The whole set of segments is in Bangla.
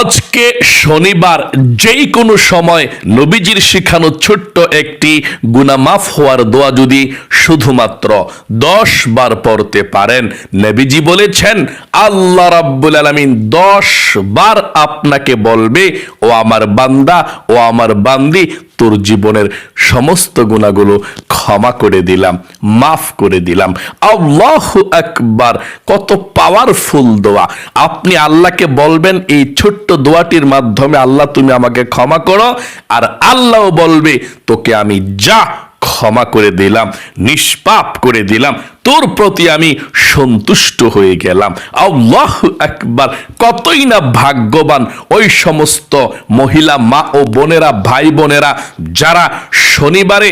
আজকে শনিবার যেই কোনো সময় নবীজির শিখানো ছোট্ট একটি গুনা মাফ হওয়ার দোয়া যদি শুধুমাত্র দশ বার পড়তে পারেন, নবীজি বলেছেন, আল্লাহ রাব্বুল আলামিন দশ বার আপনাকে বলবে, ও আমার বান্দা, ও আমার বান্দি তোর জীবনের সমস্ত গুণাগুলো ক্ষমা করে দিলাম, মাফ করে দিলাম। আল্লাহ একবার কত পাওয়ারফুল দোয়া। আপনি আল্লাহকে বলবেন, এই ছোট্ট দোয়াটির মাধ্যমে আল্লাহ তুমি আমাকে ক্ষমা করো, আর আল্লাহ বলবে, তোকে আমি যা ক্ষমা করে দিলাম, নিষ্পাপ করে দিলাম, তোর প্রতি আমি সন্তুষ্ট হয়ে গেলাম। আল্লাহ একবার কতই না ভাগ্যবান ওই সমস্ত মহিলা মা ও বোনেরা, ভাই বোনেরা, যারা শনিবারে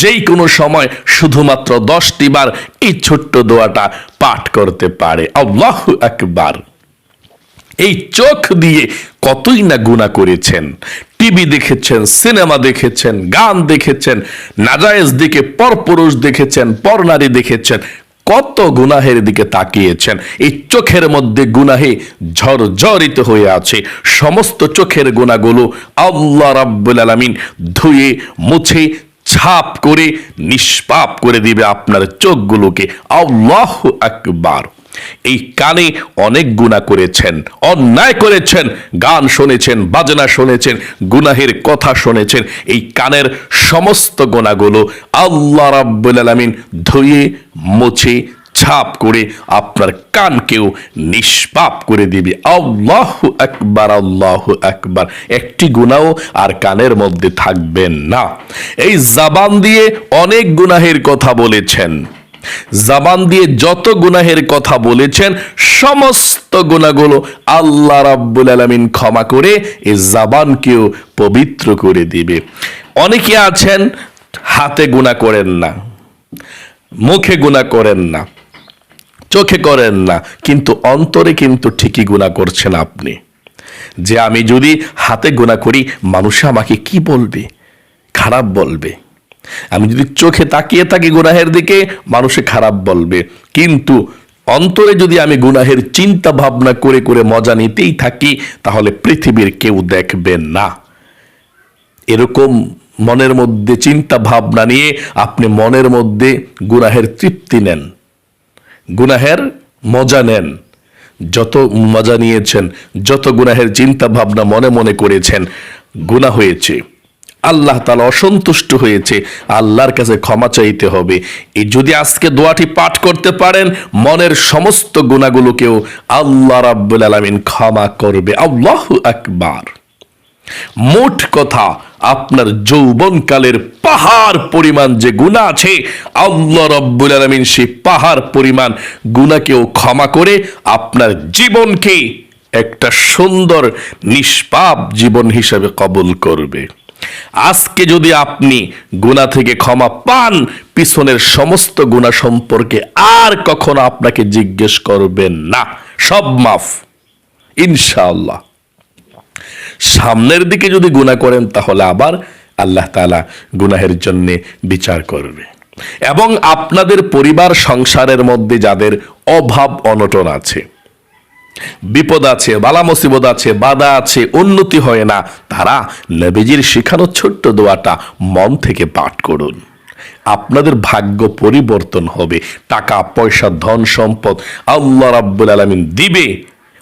যেই কোনো সময় শুধুমাত্র দশটি বার এই ছোট্ট দোয়াটা পাঠ করতে পারে। আল্লাহ একবার এই চোখ দিয়ে কতই না গুণা করেছেন? টিভি দেখেছেন, সিনেমা দেখেছেন, গান দেখেছেন, নাজায়েজ দিকে পরপুরুষ দেখেছেন, পরনারী দেখেছেন, কত গুনাহের দিকে তাকিয়েছেন? এই চোখের মধ্যে গুনাহে ঝরঝরিত হয়ে আছে। সমস্ত চোখের গুণাগুলো আল্লাহ রাব্বুল আলামিন ধুয়ে, মুছে, ছাপ করে, নিষ্পাপ করে দিবে আপনার চোখগুলোকে। আল্লাহ আকবার। এই কানে অনেক গুণা করেছেন, অন্যায় করেছেন, গান শুনেছেন, বাজনা শুনেছেন, গুনাহের কথা শুনেছেন। এই কানের সমস্ত গোনাগুলো আল্লাহ রাব্বুল আলামিন ধুয়ে, মুছে, ছাপ করে আপনার কানকেও নিষ্পাপ করে দিবে। আল্লাহ একবার আল্লাহ একবার একটি গুণাও আর কানের মধ্যে থাকবেন না। এই জাবান দিয়ে অনেক গুনাহের কথা বলেছেন। জাবান দিয়ে যত গুনাহের কথা বলেছেন, সমস্ত গুণাগুলো আল্লাহ রাব্বুল আলামিন ক্ষমা করে এই জাবানকেও পবিত্র করে দিবে। অনেকে আছেন, হাতে গুণা করেন না, মুখে গুণা করেন না, চোখে করেন না, কিন্তু অন্তরে কিন্তু ঠিকই গুণা করছেন আপনি। যে আমি যদি হাতে গুণা করি, মানুষ আমাকে কি বলবে? খারাপ বলবে? আমি যদি চোখে তাকিয়ে থাকি গুনাহের দিকে, মানুষে খারাপ বলবে। কিন্তু অন্তরে যদি আমি গুনাহের চিন্তা ভাবনা করে করে মজা নিতেই থাকি, তাহলে পৃথিবীর কেউ দেখবে না। এরকম মনের মধ্যে চিন্তা ভাবনা নিয়ে আপনি মনের মধ্যে গুনাহের তৃপ্তি নেন। গুনাহের মজা নেন। যত মজা নিয়েছেন, যত গুনাহের চিন্তা ভাবনা মনে মনে করেছেন, গুনাহ হয়েছে। আল্লাহ তালা অসন্তুষ্ট হয়েছে, আল্লাহর কাছে ক্ষমা চাইতে হবে। এই যদি আজকে দোয়াটি পাঠ করতে পারেন, মনের সমস্ত গুণাগুলোকেও আল্লাহ রাব্বুল আলামিন ক্ষমা করবে। আল্লাহ আকবার। মোট কথা, আপনার যৌবনকালের পাহাড় পরিমাণ যে গুণা আছে, আল্লাহ রব্বুল আলমিন সেই পাহাড় পরিমাণ গুণাকেও ক্ষমা করে আপনার জীবনকে একটা সুন্দর, নিষ্পাপ জীবন হিসাবে কবুল করবে। আজকে যদি আপনি গুণা থেকে ক্ষমা পান, পিছনের সমস্ত গুণা সম্পর্কে আর কখনো আপনাকে জিজ্ঞেস করবেন না। সব মাফ। ইনশাআল্লাহ। সামনের দিকে যদি গুণা করেন, তাহলে আবার আল্লাহ তালা গুনাহের জন্য বিচার করবে। এবং আপনাদের পরিবার, সংসারের মধ্যে যাদের অভাব, অনটন আছে বিপদ আছে, বালা মুসিবত আছে, বাধা আছে, উন্নতি হয় না। তারা নবীজির শেখানো ছোট্ট দোয়াটা মন থেকে পাঠ করুন। আপনাদের ভাগ্য পরিবর্তন হবে। টাকা, পয়সা, ধন সম্পদ আল্লাহ রাব্বুল আলামিন দিবে।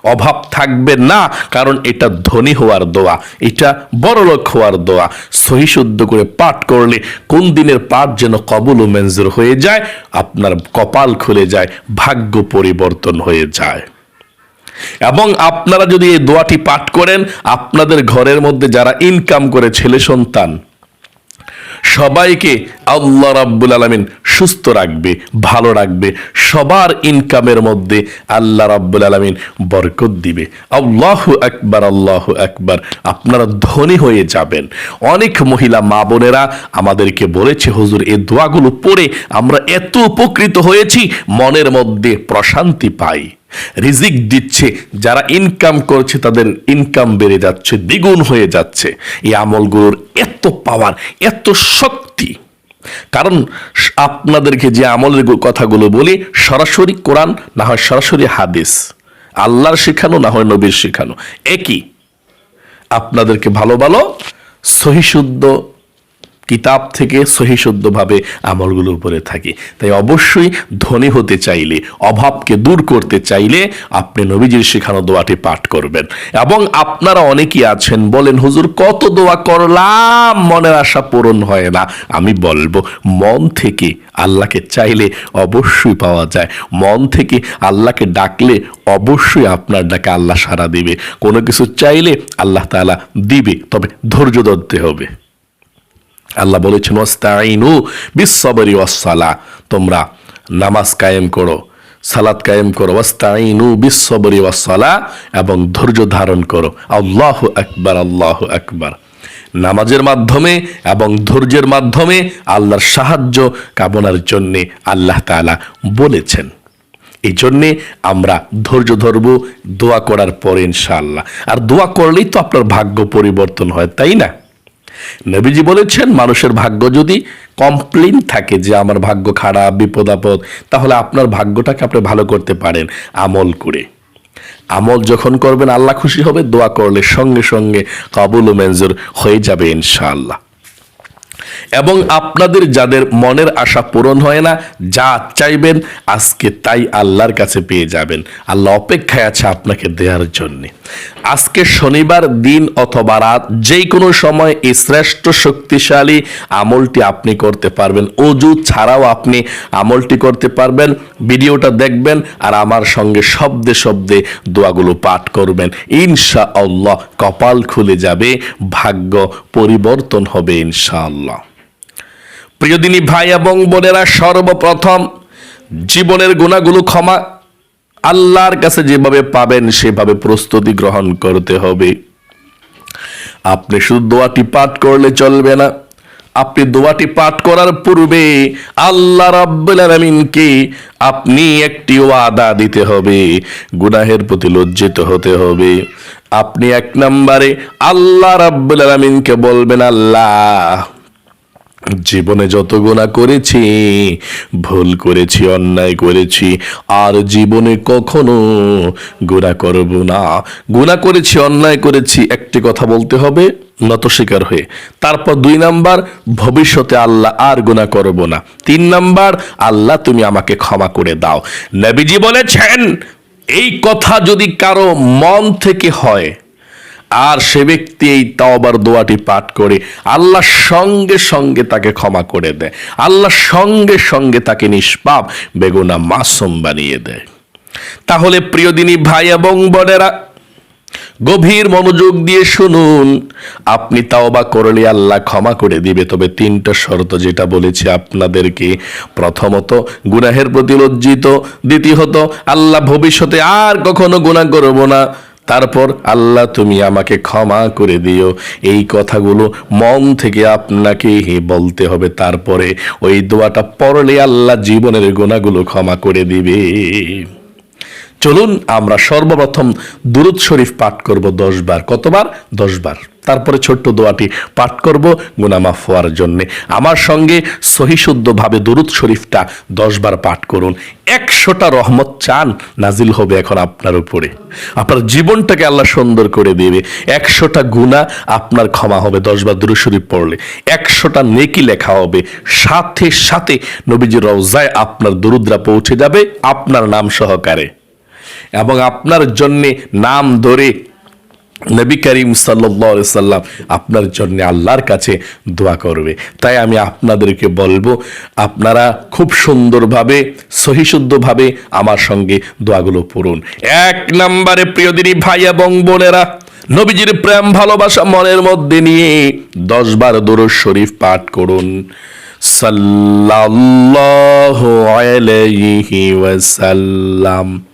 অভাব থাকবে না, কারণ এটা ধনী হওয়ার দোয়া, এটা বড়লোক হওয়ার দোয়া। সহি শুদ্ধ করে পাঠ করলে কোন দিনের পাঠ যেন কবল ও মেনজুর হয়ে যায়, আপনার কপাল খুলে যায়, ভাগ্য পরিবর্তন হয়ে যায়। এবং আপনারা যদি এই দোয়াটি পাঠ করেন, আপনাদের ঘরের মধ্যে যারা ইনকাম করে ছেলে সন্তান, সবাইকে আল্লাহ রাব্বুল আলামিন সুস্থ রাখবে, ভালো রাখবে, সবার ইনকামের মধ্যে আল্লাহ রাব্বুল আলামিন বরকত দিবে। আল্লাহ একবার আল্লাহ একবার আপনারা ধনী হয়ে যাবেন। অনেক মহিলা মা বোনেরা আমাদেরকে বলেছে, হুজুর, এ দোয়াগুলো পড়ে আমরা এত উপকৃত হয়েছি, মনের মধ্যে প্রশান্তি পাই। রিজিক দিচ্ছে, যারা ইনকাম করছে, তাদের ইনকাম বেড়ে যাচ্ছে, দ্বিগুণ হয়ে যাচ্ছে। এই আমলগুলোর এত পাওয়ার এত শক্তি। কারণ আপনাদেরকে যে আমলের কথাগুলো বলি, সরাসরি কোরআন, না হয় সরাসরি হাদিস। আল্লাহর শেখানো, না হয় নবীর শেখানো। একই। আপনাদেরকে ভালো ভালো, সহিশুদ্ধ কিতাব থেকে সহিশুদ্ধভাবে আমলগুলোর উপরে থাকি। তাই অবশ্যই ধনী হতে চাইলে, অভাবকে দূর করতে চাইলে আপনি নবীজির শেখানো দোয়াটি পাঠ করবেন। এবং আপনারা অনেকেই আছেন, বলেন, হুজুর, কত দোয়া করলাম? মনের আশা পূরণ হয় না। আমি বলব, মন থেকে আল্লাহকে চাইলে অবশ্যই পাওয়া যায়। মন থেকে আল্লাহকে ডাকলে অবশ্যই আপনার ডাকে আল্লাহ সারা দিবে। কোনো কিছু চাইলে আল্লাহ তাআলা দিবে, তবে ধৈর্য ধরতে হবে। আল্লাহ বলেছেন ওয়াস্তাইনু বিশ্ববরি ওয়াসালা তোমরা নামাজ কায়েম করো, সালাত কায়েম করো ওয়াস্তাইনু বিশ্ববরি ওয়াসালা এবং ধৈর্য ধারণ করো। আল্লাহ আকবার আল্লাহ আকবার। নামাজের মাধ্যমে এবং ধৈর্যের মাধ্যমে আল্লাহর সাহায্য কামনার জন্যে আল্লাহ তাআলা বলেছেন। এই জন্যে আমরা ধৈর্য ধরব, দোয়া করার পরে ইনশাআল্লাহ। আর দোয়া করলেই তো আপনার ভাগ্য পরিবর্তন হয়, তাই না? নবীজি বলেছেন, মানুষের ভাগ্য যদি কমপ্লেন থাকে যে আমার ভাগ্য খারাপ, বিপদ আপদ, তাহলে আপনার ভাগ্যটাকে আপনি ভালো করতে পারেন, আমল করে। আমল যখন করবেন, আল্লাহ খুশি হবে, দোয়া করলে সঙ্গে সঙ্গে কাবুল ও মেঞ্জুর হয়ে যাবে ইনশাআল্লাহ। এবং আপনাদের যাদের মনের আশা পূরণ হয় না, যা চাইবেন, আজকে তাই আল্লাহর কাছে পেয়ে যাবেন। আল্লাহ অপেক্ষায় আছে আপনাকে দেওয়ার জন্যে। আজকে শনিবার দিন অথবা রাত যে কোনো সময় এই শ্রেষ্ঠ শক্তিশালী আমলটি আপনি করতে পারবেন। অজু ছাড়াও আপনি আমলটি করতে পারবেন। ভিডিওটা দেখবেন আর আমার সঙ্গে শব্দে শব্দে দোয়াগুলো পাঠ করবেন। ইনশা আল্লাহ কপাল খুলে যাবে, ভাগ্য পরিবর্তন হবে ইনশাআল্লাহ। প্রিয়দিনী ভাই এবং বোনেরা, সর্বপ্রথম জীবনের গুণাগুলো ক্ষমা আল্লাহর কাছে যেভাবে পাবেন, সেভাবে প্রস্তুতি গ্রহণ করতে হবে। আপনি শুধু দোয়াটি পাঠ করলে চলবে না, আপনি দোয়াটি পাঠ করার পূর্বে আল্লাহ রাব্বুল আলামিনকে আপনি একটি ওয়াদা দিতে হবে, গুনাহের প্রতি লজ্জিত হতে হবে। আপনি এক নম্বরে আল্লাহ রাব্বুল আলামিনকে বলবেন, আল্লাহ জীবনে যত গুণা করেছি, ভুল করেছি, অন্যায় করেছি, আর জীবনে কখনো গুণা করব না। গুণা করেছি, অন্যায় করেছি, একটি কথা বলতে হবে, নত স্বীকার হয়ে। তারপর দুই নাম্বার, ভবিষ্যতে আল্লাহ আর গুণা করব না। তিন নাম্বার, আল্লাহ তুমি আমাকে ক্ষমা করে দাও। নবীজি বলেছেন, এই কথা যদি কারও মন থেকে হয় আর সে ব্যক্তি এই তাওবার দোয়াটি পাঠ করে আল্লাহ সঙ্গে সঙ্গে তাকে ক্ষমা করে দেয়। আল্লাহ সঙ্গে সঙ্গে তাকে নিষ্পাপ, বেগুনা মাসুম বানিয়ে দেয়। তাহলে প্রিয়দিনী ভাই এবং বোনেরা, গভীর মনোযোগ দিয়ে শুনুন। আপনি তাওবা করলে আল্লাহ ক্ষমা করে দিবে। তবে তিনটা শর্ত যেটা বলেছি আপনাদেরকে। প্রথমত, গুনাহের প্রতি লজ্জিত। দ্বিতীয়ত, আল্লাহ ভবিষ্যতে আর কখনো গুনাহ করব না। তারপর আল্লাহ তুমি আমাকে ক্ষমা করে দিও। এই কথাগুলো মন থেকে আপনাকে হে বলতে হবে। তারপরে ওই দোয়াটা পড়লে আল্লাহ জীবনের গোনাগুলো ক্ষমা করে দিবে। চলুন আমরা সর্বপ্রথম দুরুদ শরীফ পাঠ করব দশ বার কতবার? দশ বার তারপরে ছোট্ট দোয়াটি পাঠ করব গুনামাফ হওয়ার জন্য। আমার সঙ্গে সহিশুদ্ধভাবে দুরুদ শরীফটা দশ বার পাঠ করুন। একশোটা রহমত চান নাজিল হবে এখন আপনার উপরে। আপনার জীবনটাকে আল্লাহ সুন্দর করে দেবে। একশোটা গুণা আপনার ক্ষমা হবে দশ বার দুরুদ শরীফ পড়লে। একশোটা নেকি লেখা হবে। সাথে সাথে নবীজির রওজায় আপনার দুরুদ্রা পৌঁছে যাবে। আপনার নাম সহকারে। এবং আপনার জন্যে নাম ধরে নবী করিম সাল্লি সাল্লাম আপনার জন্য আল্লাহর কাছে দোয়া করবে। তাই আমি আপনাদেরকে বলব, আপনারা খুব সুন্দরভাবে, সহিশুদ্ধভাবে আমার সঙ্গে দোয়াগুলো পড়ুন। এক নম্বরে প্রিয়দিনী ভাই এবং বোনেরা, নবীজির প্রেম, ভালোবাসা মনের মধ্যে নিয়ে দশ বার দরুদ শরীফ পাঠ করুন। সাল্লাল্লাহু আলাইহি ওয়াসাল্লাম।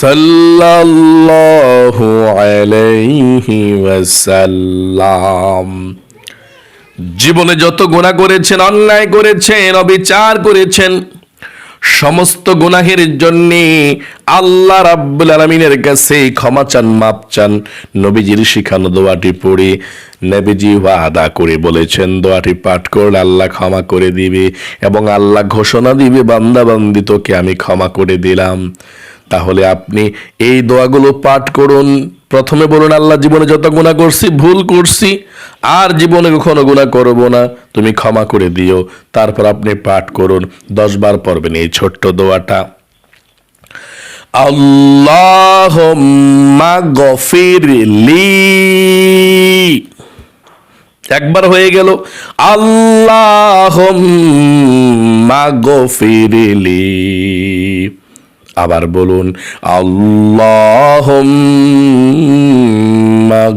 সাল্লাল্লাহু আলাইহি ওয়াসাল্লাম। জীবনে যত গুনাহ করেছেন, অন্যায় করেছেন, অবিচার করেছেন, সমস্ত গুনাহের জন্য আল্লাহ রাব্বুল আলমিনের কাছে ক্ষমা চান মাপ চান। নবীজির শিখানো দোয়াটি পড়ে নবীজি ওয়াদা করে বলেছেন, দোয়াটি পাঠ করলে আল্লাহ ক্ষমা করে দিবে এবং আল্লাহ ঘোষণা দিবে বান্দা বান্দি তোকে আমি ক্ষমা করে দিলাম। তাহলে আপনি এই দোয়াগুলো পাঠ করুন। প্রথমে বলুন, আল্লাহ জীবনে যত গুণা করছি, ভুল করছি, আর জীবনে কখনো গুণা করব না। তুমি ক্ষমা করে দিও, তারপর আপনি পাঠ করুন। দশ বার পড়বেন এই ছোট্ট দোয়াটা। আল্লাহ গফিরলি একবার হয়ে গেল। আল্লাহ গফিরলি আবার বলুন আল্লাহ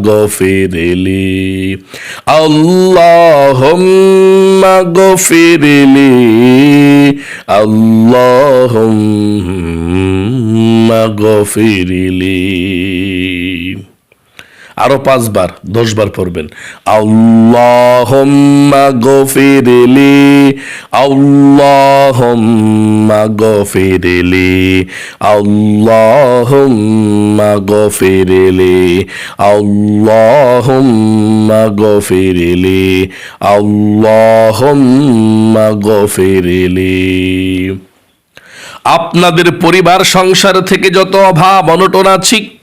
গফিরলি আল্লাহ গফিরলি আল্লাহ গফিরলি। আরও পাঁচবার, দশবার পড়বেন। আল্লাহুম্মা গফিরলি আল্লাহুম্মা গফিরলি আল্লাহুম্মা গফিরলি আল্লাহুম্মা গফিরলি আল্লাহুম্মা গফিরলি। আপনাদের পরিবার, সংসার থেকে যত অভাব, অনটন আছে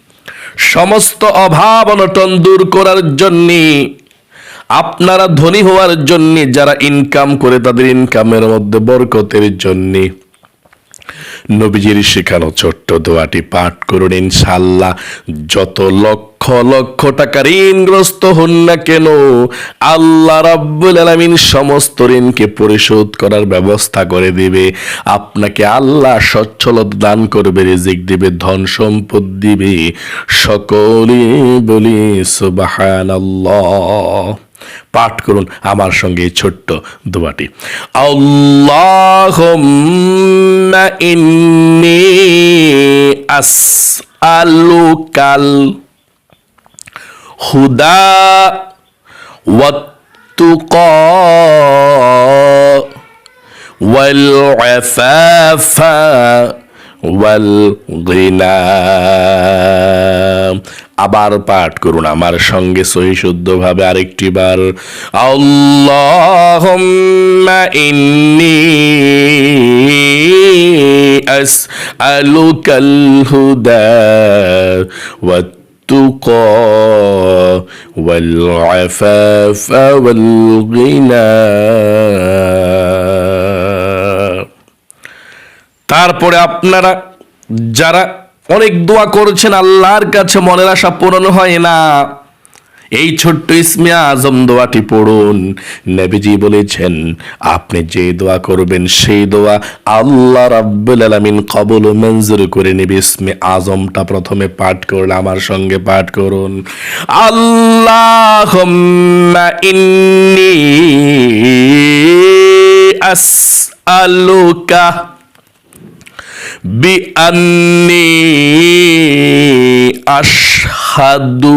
সমস্ত অভাব অনটন দূর করার জন্যে, আপনারা ধনী হওয়ার জন্যে, যারা ইনকাম করে তাদের ইনকামের মধ্যে বরকতের জন্যে। নবীজির শেখানো ছোট্ট দোয়াটি পাঠ করুন ইনশাল্লাহ যত লক্ষ লক্ষ টাকা ঋণগ্রস্ত হন না কেন? আল্লাহ রাব্বুল আলামিন সমস্ত ঋণকে পরিশোধ করার ব্যবস্থা করে দিবে। আপনাকে আল্লাহ সচ্ছলতা দান করবে, রিজিক দিবে, ধন সম্পদ দিবে। সকলে বলি, সুবহানাল্লাহ। পাঠ করুন আমার সঙ্গে এই ছোট্ট দোয়াটি। আল্লাহুম্মা ইন্নি আসআলুকাল হুদা ওয়াত্তুকা والعفاف والغنى আবার পাঠ করুন আমার সঙ্গে সহি শুদ্ধভাবে আরেকটি বার আল্লাহুম্মা ইন্নি আসআলুকাল হুদা والتقى والعفاف والغنى তারপরে আপনারা যারা অনেক দোয়া করেছেন আল্লাহর কাছে মনের আশা পূরণ হয় না এই ছোট্ট ইসমিয়া আজম দোয়াটি পড়ুন। নেবিজি বলেছেন, আপনি যে দোয়া করবেন, সেই দোয়া আল্লাহ রাব্বুল আলমিন কবল মঞ্জুর করে নেবে। ইসমে আজমটা প্রথমে পাঠ করলে আমার সঙ্গে পাঠ করুন। আল্লাহ ইন্নি আসআলুকা বিআন্নি আশহাদু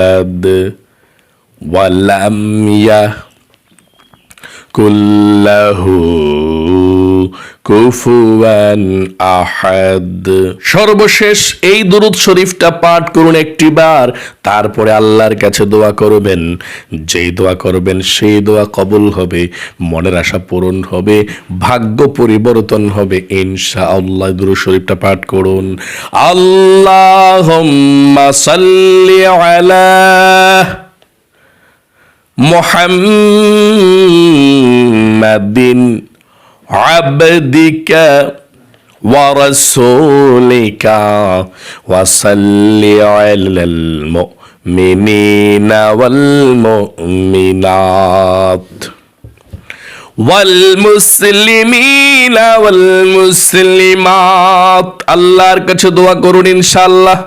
الولد ولم يهو له কুফুয়ান আহাদ সর্বশেষ এই দুরুদ শরীফটা পাঠ করুন একটিবার তারপরে আল্লাহর কাছে দোয়া করবেন। যেই দোয়া করবেন, সেই দোয়া কবুল হবে, মনের আশা পূরণ হবে, ভাগ্য পরিবর্তন হবে। ইনশা আল্লাহ দুরুদ শরীফটা পাঠ করুন। আল্লাহ আলা محمد عبدك ورسولك وصل على المؤمنين والمؤمنات والمسلمين والمسلمات আল্লাহর কাছে দোয়া করুন ইনশাআল্লাহ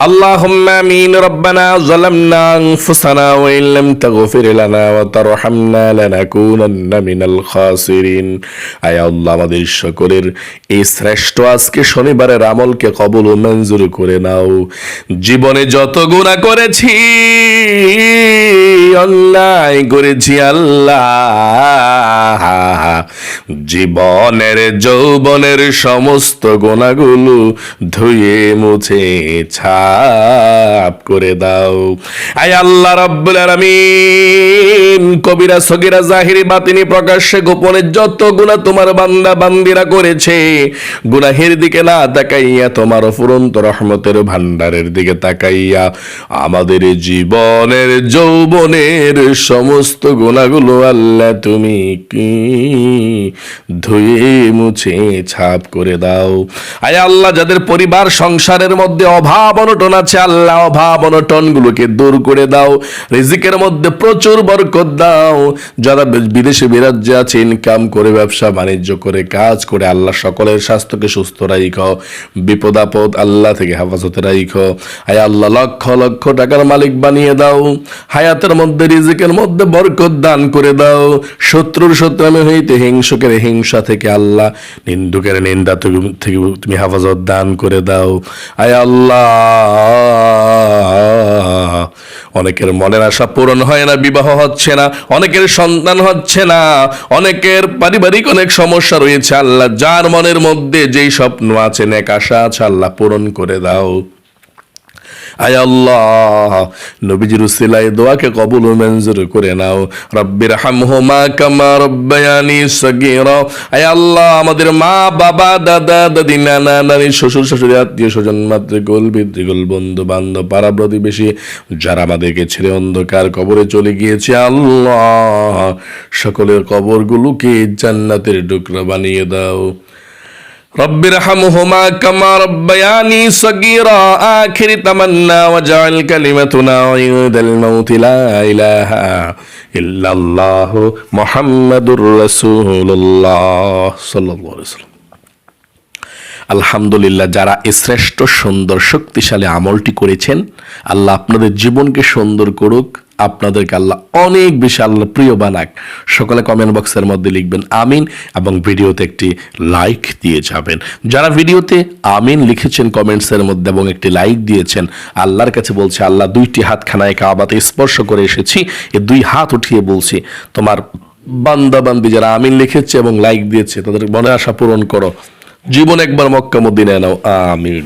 اللهم امين ربنا ظلمنا انفسنا وان لم تغفر لنا وترحمنا لنكونن من الخاسرين আয় আল্লাহ আমাদের সকলের এই শ্রেষ্ঠ আজকে শনিবারের আমলকে কবুল ও মঞ্জুর করে নাও জীবনে যত গুনাহ করেছি অন্যায় করেছি আল্লাহ। জীবনের, যৌবনের সমস্ত গোনাগুলো ধুয়ে মুছে ছাপ করে দাও। আয় আল্লাহ রাব্বুল আলামিন, কবিরা, সগিরা, জাহিরি, বাতিনি, প্রকাশ্যে, গোপনে যত গুনাহ তোমার বান্দা, বান্দিরা করেছে, গুনাহের দিকে না তাকাইয়া তোমার ফুরন্ত রহমতের ভান্ডারের দিকে তাকাইয়া আমাদের জীবনের যৌবনের সমস্ত গুণাগুলো আল্লাহ তুমি কি? ধুয়ে, মুছে, ছাপ করে দাও। আয় আল্লাহ, যাদের পরিবার সংসারের মধ্যে অভাব অনটন আছে, আল্লাহ অভাব অনটন গুলোকে দূর করে দাও। রিজিকের মধ্যে প্রচুর বরকত দাও। যারা বিদেশে বিরাজ্যে আছে ইনকাম করে, ব্যবসা, বাণিজ্য করে, কাজ করে, আল্লাহ সকলের স্বাস্থ্যকে সুস্থ রাইখো। বিপদ আপদ আল্লাহ থেকে হেফাজতে রাইখো। আয় আল্লাহ, লক্ষ লক্ষ টাকার মালিক বানিয়ে দাও। হায়াতের মধ্যে রিজিকের মধ্যে বরকত দান করে দাও। শত্রুর শত্রুমি হইতে হিংসুকের হিংসা থেকে আল্লাহ, নিন্দুকের নিন্দা থেকে তুমি হেফাজত দান করে দাও। আয় আল্লাহ! অনেকের মনের আশা পূরণ হয় না, বিবাহ হচ্ছে না, অনেকের সন্তান হচ্ছে না, অনেকের পারিবারিক অনেক সমস্যা রয়েছে। আল্লাহ, যার মনের মধ্যে যেই স্বপ্ন আছে, নেক আশা আছে, আল্লাহ পূরণ করে দাও। আয় আল্লাহ। নবীজির উসিলায় দোয়াকে কবুল মঞ্জুর করে নাও। রব্বির হামহুমা কামা রব্বায়ানি সগীরা। আয় আল্লাহ, আমাদের মা, বাবা, দাদা, দাদি, নানা, নানি, শ্বশুর, শাশুড়ি, আত্মীয় স্বজন, মাতৃকুল, পিতৃকুল বন্ধু বান্ধব পাড়া প্রতিবেশী, যারা আমাদেরকে ছেড়ে অন্ধকার কবরে চলে গিয়েছে, আল্লাহ, সকলের কবরগুলোকে জান্নাতের টুকরা বানিয়ে দাও। رب ارحمهما كما ربياني صغيرا آخر تمنى وجعل كلمتنا عند الموت لا إله إلا الله محمد رسول الله صلى الله عليه وسلم আলহামদুলিল্লাহ যারা এই শ্রেষ্ঠ সুন্দর শক্তিশালী আমলটি করেছেন আল্লাহ আপনাদের জীবনকে সুন্দর করুক আপনাদেরকে আল্লাহ অনেক বেশি আল্লাহ প্রিয় বানাক। সকলে কমেন্ট বক্সের মধ্যে লিখবেন আমিন এবং ভিডিওতে একটি লাইক দিয়ে যাবেন। যারা ভিডিওতে আমিন লিখেছেন কমেন্টসের মধ্যে এবং একটি লাইক দিয়েছেন, আল্লাহর কাছে বলছে, আল্লাহ দুইটি হাতখানায় কাবাতে স্পর্শ করে এসেছি, এ দুই হাত উঠিয়ে বলছি, তোমার বান্দা বান্দি যারা আমিন লিখেছে এবং লাইক দিয়েছে, তাদের মনে আশা পূরণ করো। জীবন একবার মক্কা মদিনায় নাও, আমিন।